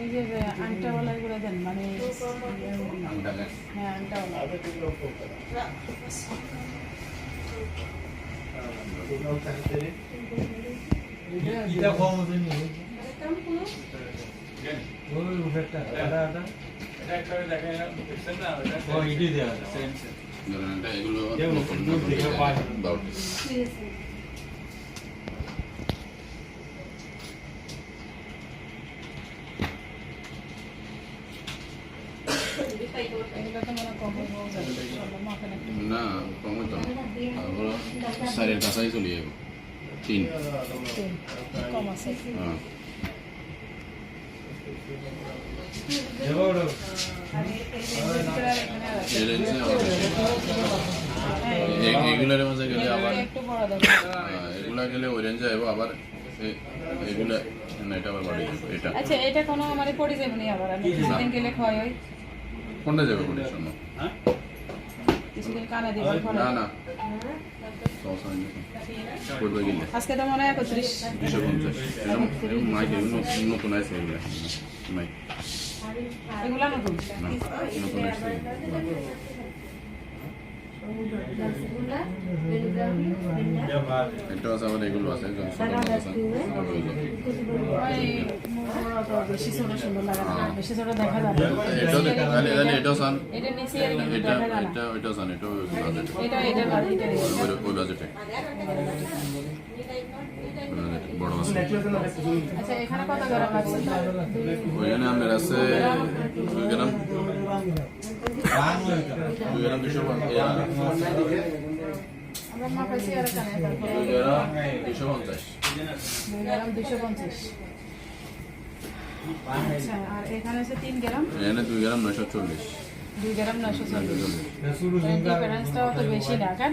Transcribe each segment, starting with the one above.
এই যে আংটাওয়ালা করে দেন মানে হ্যাঁ আংটাওয়ালা এটা কম আছে নি ওই উপরটা এটা এটা ও ইডি দেয়া আছে ধরেন এটা এগুলো। এগুলো তো মনে কম মাখানে না কম তারপর সাইডের কাছাই চলে যাব। তিন। কম আছে হ্যাঁ এগুলোর মাঝে গেলে আবার এগুলো হ্যাঁ, গেলে ওই রেঞ্জে যাব আবার এগুলা না এটা আবার বাড়ি এটা। আচ্ছা এটা কোনো আমার পড়ে যাবে নি আবার? আমি গেলে হই কোনটা যাবে কোনটা শোনো কিছুদিন কানে দিবার পরে না না সস আনি করবে গেলে আজকে তো মনে হয় একত্রিশ দুশো পঞ্চাশ এরকম এরকম মাইক এগুলো নতুন- নতুন আছে এগুলো মাইক এগুলা নতুন না নতুন আসছে এটা আছে আবার এগুলো আছে তো বেশি ছোট সুন্দর লাগে না। বেশি ছোট দেখা যায় না। তাহলে তাহলে এটাও সান এটা নিচে আর এটা দেখা যায় না। এটা সান এটা এটা এটা ওই ওই বাজেটে বড় আছে। আচ্ছা এখানে কত গ্রাম লাগছে ওইখানে আপনার আছে দুই গ্রাম। দুই গ্রাম দুশো আমরা মাপাইছি আর এখানে দুই গ্রাম দুশো পঞ্চাশ। দুই গ্রাম দুশো পঞ্চাশ। আচ্ছা আর এখানে আছে তিন গ্রাম? এখানে দুই গ্রাম নয়শো চল্লিশ। দুই গ্রাম বেশি না কেন?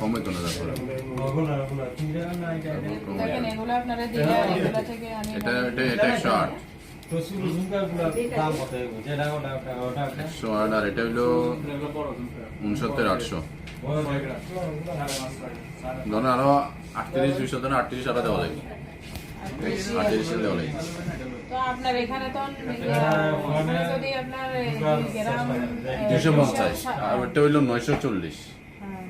কমে তো না এটা দেখেন এগুলো আপনারা দিলে আর এগুলো থেকে আনি এটা একশো আট। আর উনসত্তর আটশো। ধরুন আরও আটত্রিশ দুইশো ধরুন আটত্রিশ আটা দেওয়া লাগবে আপনার এখানে তো যদি আপনার গ্রাম এই, দুইশো পঞ্চাশ। আর ওটা হইল নয়শো চল্লিশ। হ্যাঁ,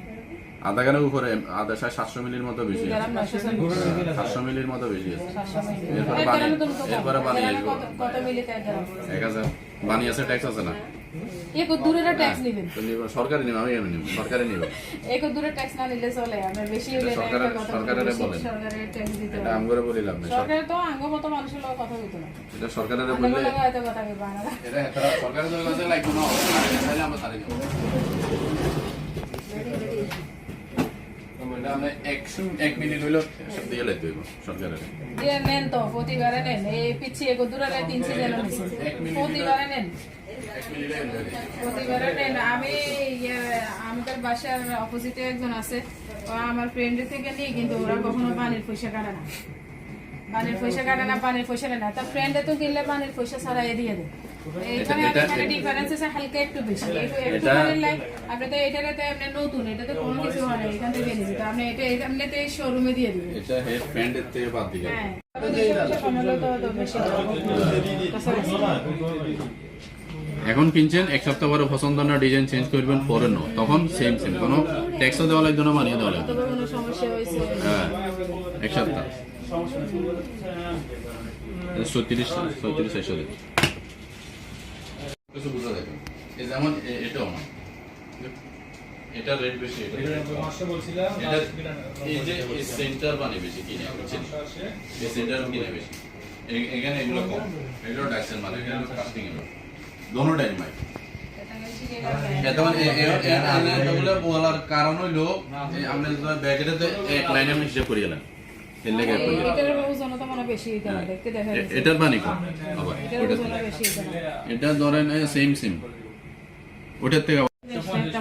আধা গানের উপরে আধা সাড়ে সাতশো মিলির মতো বেশি আছে। সাতশো মিলির মতো বেশি আছে। এরপরে বানিয়ে-? এরপরে বানিয়ে আসব। এক হাজার। বানিয়ে আছে ট্যাক্স আছে না? এক দূরের ট্যাক্স নিবেন নিব সরকারি নিব আমি এমনি সরকারি নিব এক দূরে ট্যাক্স না নিলে চলে আমরা বেশি হলে সরকারের- সরকারের বলেন। সরকারের ট্যাক্স দিতে এটা হবে আম করে বলি লাভ নেই সরকারের তো আঙ্গ মতো মানুষের লোক কথা হইতো না এটা সরকারের বললে লাগে কথা কইবা না এটা এটা সরকারের জন্য কাছে লাগবে না তাহলে আমরা সারি দেব আমরা একশো এক মিনিট হইল সব দিয়ে লাইতে হইব সরকারের। দিয়ে নেন তো প্রতিবারে নেন এই পিছিয়ে দূরে তিন সিজন প্রতিবারে নেন। আমি ইয়ে, আমাদের বাসার অপোজিটে একজন আছে। আমার ফ্রেন্ডের থেকে নিই কিন্তু ওরা কখনো পানির পয়সা কাটে না। পানির পয়সা কাটে না পানির পয়সা নেয় না। তার ফ্রেন্ডে তো কিনলে পানির পয়সা ছাড়াই দিয়ে দেয়। এইখানে এখানে ডিফারেন্স আছে হালকা একটু বেশি। একটু একটু এটা- আপনি তো নতুন কোনো কিছু হয় না এখান থেকে নিয়েছি তো আপনি এটা এমনিতে শোরুমে দিয়ে দিবেন এটা হেড প্যান্ডের থেকে বাদ দিকে হ্যাঁ। এখন কিনছেন এক সপ্তাহ পরে পছন্দ না ডিজাইন চেঞ্জ করবেন পরে নো তখন সেম সেম কোনো ট্যাক্সও দেওয়া লাগবে না বানিয়ে দেওয়া লাগবে হ্যাঁ এক সপ্তাহ। ছত্রিশ ছত্রিশ একশো দিন কিছু বুঝা দেখেন এই যেমন এটাও না এটা রেট বেশি এটা rate কম। এটা এই যে সেন্টার বানি বেশি কিনে বুঝছেন? এই সেন্টার কিনে বেশি। এখানে এগুলো কম। এগুলো ডাইসেন মানে এগুলো কাস্টিং এগুলো দোনো টাইম মাই এটা বেশি দিয়ে রাখবেন। এখন এগুলো বলার কারণ হইল ব্যাগেটাতে এক লাইনে আমি হিসাব করে গেলাম। এটার মনে বেশি হইতে না দেখতে দেখা এটার পানি কম। আবার এটার ওটার বেশি হইতে না এটা ধরেন সেম সেম ওটার থেকে একটা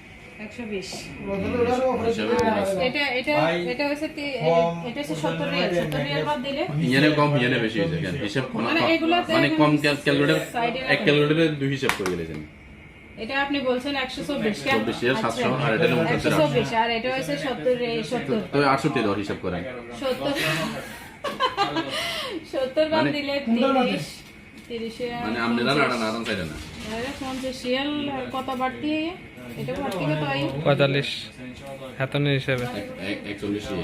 এটা হয়েছে আপনি বলছেন একশো চব্বিশ কেন? 24 এর 700 আচ্ছা, আর এটা 800 চব্বিশ আর এটা হচ্ছে সত্তর সত্তর। আটষট্টি ধর হিসাব করেন। সত্তর। সত্তর বাদ মানে- দিলে তিরিশ তিরিশে মানে আপনারা না না না? আরে পঞ্চাশ রিয়াল কত বাড়তি এটা বাড়তি কত হয় পঁয়তাল্লিশ হাতনের হিসাবে। হিসাব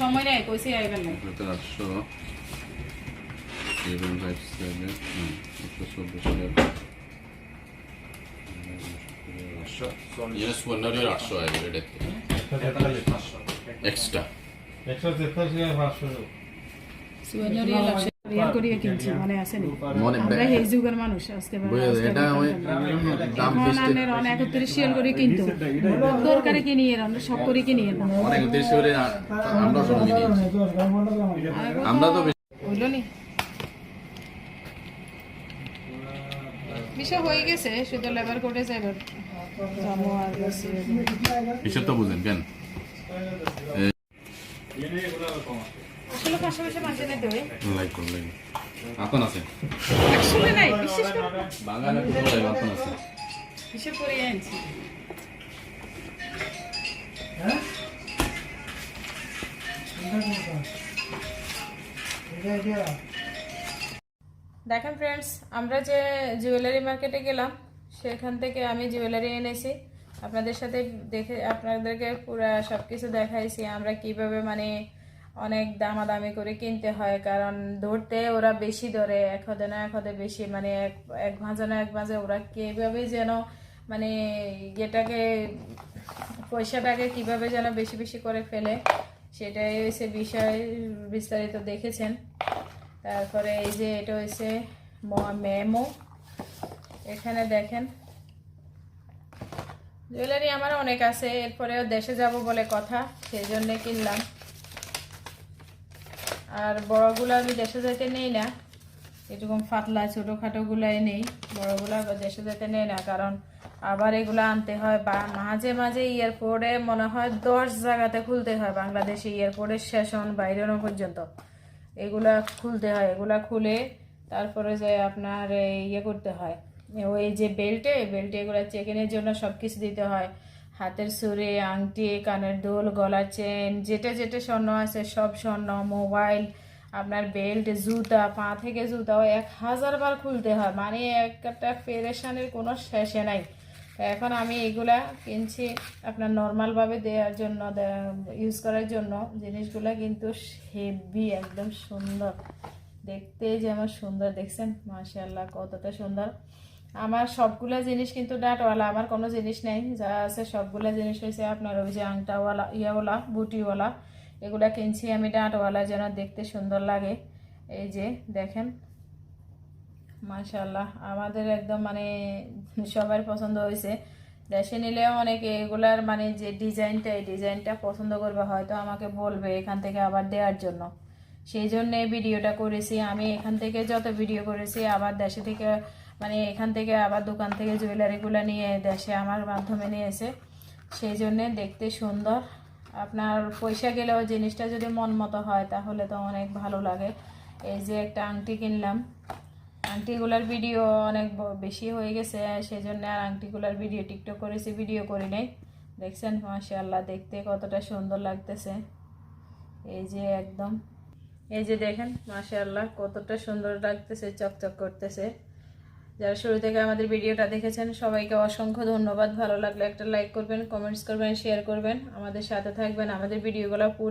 সময় নেই কইছি আইবেন না এটা আটশো সেভেন ফাইভ সেভেন একশো চব্বিশ রিয়েল ইয়েস পনেরো আটশো আইবে এটা এক্সট্রা একশো তেতাল্লিশ পাঁচশো। সুয়েন্য রিয়াল করিয়ে কিনছি মনে আছে নি? মনে আমরা এই যুগের মানুষ আজকে অনেক একত্রিশ রিয়াল করে কিন্তু দরকারে কিনি এর আমরা সব করে কিনি এর না অনেক করে আমরা কিনি তো হইল নি? বিষয় হয়ে গেছে শুধু লেবার কোর্টে যাইবার হিসাব তো বুঝেন কেন? আসলে হয়। লাইক করুন লাইক আতন আছে? আসলে নাই বিশেষ করে বাগানে পুরো আতন আছে। হিসেব করে আনছি দেখেন ফ্রেন্ডস আমরা যে জুয়েলারি মার্কেটে গেলাম সেখান থেকে আমি জুয়েলারি এনেছি। আপনাদের সাথে দেখে আপনাদেরকে পুরো সব কিছু দেখাইছি আমরা কীভাবে মানে অনেক দামাদামি করে কিনতে হয়, কারণ ধরতে ওরা বেশি ধরে, এক হদে না, এক হদে বেশি মানে এক এক ভাঁজে না, এক ভাঁজে ওরা কীভাবে যেন মানে এটাকে পয়সাটাকে কীভাবে যেন বেশি বেশি করে ফেলে, সেটাই হয়েছে বিষয়, বিস্তারিত দেখেছেন। তারপরে এই যে এটা হচ্ছে মেমো। এখানে দেখেন। জুয়েলারি আমার অনেক আছে, এরপরেও দেশে যাব বলে কথা সেই জন্যে কিনলাম। আর বড়গুলো আমি দেশে যেতে নেই না। এরকম পাতলা ছোটোখাটোগুলাই নেই। বড়গুলো দেশে যেতে নেই না, কারণ আবার এগুলো আনতে হয় বা মাঝে মাঝে এয়ারপোর্টে মনে হয় দশ জায়গাতে খুলতে হয়, বাংলাদেশে এয়ারপোর্টের স্টেশন বাইরেনো পর্যন্ত। এগুলা খুলতে হয়, এগুলা খুলে তারপরে যে আপনার ইয়ে করতে হয়। ওই যে বেল্টে বেল্টে এগুলো চেকিনের জন্য সব কিছু দিতে হয়। হাতের সুরে, আংটি, কানের দোল গলা চেন, যেটা যেটা স্বর্ণ আছে, সব স্বর্ণ, মোবাইল, আপনার বেল্ট, জুতা, পা থেকে জুতা এক হাজার বার খুলতে হয়। মানে একটা পেরেশানের কোনো শেষে নাই। এখন আমি এগুলা কিনছি আপনার নর্মালভাবে দেওয়ার জন্য ইউজ করার জন্য। জিনিসগুলা কিন্তু হেভি একদম সুন্দর। দেখতে যেমন সুন্দর, দেখছেন? মাশাআল্লাহ, কতটা সুন্দর। আমার সবগুলা জিনিস কিন্তু ডাটওয়ালা, আমার কোনো জিনিস নেই। যা আছে সবগুলা জিনিস হয়েছে আপনার ওই যে আংটাওয়ালা ইয়াওয়ালা বুটিওয়ালা, এগুলা কিনছি আমি ডাটওয়ালা যেন দেখতে সুন্দর লাগে। এই যে দেখেন মাশাল্লাহ আমাদের একদম মানে সবার পছন্দ হয়েছে দেশে নিলেও অনেকে এগুলার মানে যে ডিজাইনটা, এই ডিজাইনটা পছন্দ করবে, হয়তো আমাকে বলবে এখান থেকে আবার দেওয়ার জন্য। সেই জন্য ভিডিওটা করেছি। আমি এখান থেকে যত ভিডিও করেছি আবার দেশে থেকে মানে এখান থেকে আবার দোকান থেকে জুয়েলারিগুলো নিয়ে দেশে আমার মাধ্যমে নিয়েছে সেই জন্যে দেখতে সুন্দর। আপনার পয়সা গেলেও জিনিসটা যদি মন মতো হয় তাহলে তো অনেক ভালো লাগে। এই যে একটা আংটি কিনলাম, আংটিগুলার ভিডিও অনেক বেশি হয়ে গেছে সেই জন্য আর আংটিগুলার ভিডিও, টিকটক করেছি, ভিডিও করি নাই। দেখছেন, মাশাআল্লাহ, দেখতে কতটা সুন্দর লাগতেছে। এই যে একদম, এই যে দেখেন, মাশাআল্লাহ, কতটা সুন্দর লাগতেছে, চকচক করতেছে। যারা শুরু থেকে আমাদের ভিডিওটা দেখেছেন, সবাইকে অসংখ্য ধন্যবাদ। ভালো লাগলে একটা লাইক করবেন কমেন্টস করবেন শেয়ার করবেন। আমাদের সাথে থাকবেন। আমাদের ভিডিওগুলো পুরো